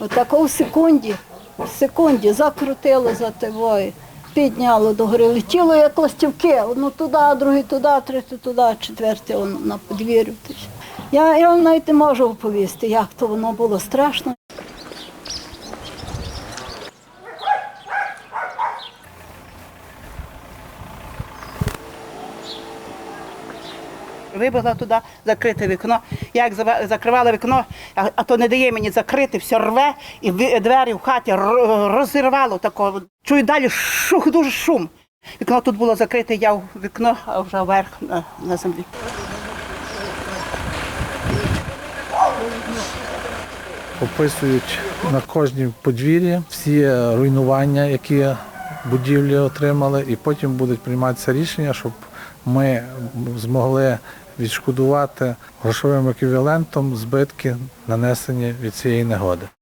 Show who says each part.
Speaker 1: Отако в секунді, в секунді закрутило за тивою, підняло до гори, летіло як ластівки, одну туди, другий туди, третій туди, четвертий на подвір'ю. Я, я вам навіть не можу оповісти, як то воно було страшно.
Speaker 2: Вибігла туди, закрите вікно. Я як закривала вікно, а, то не дає мені закрити, все рве, і двері в хаті розірвало такого. Чую далі шух, дуже шум. Вікно тут було закрите, я в вікно, а вже вверх на, на землі.
Speaker 3: описують на кожній подвір'ї всі руйнування, які будівлі отримали, і потім будуть прийматися рішення, щоб ми змогли відшкодувати грошовим еквівалентом збитки, нанесені від цієї негоди.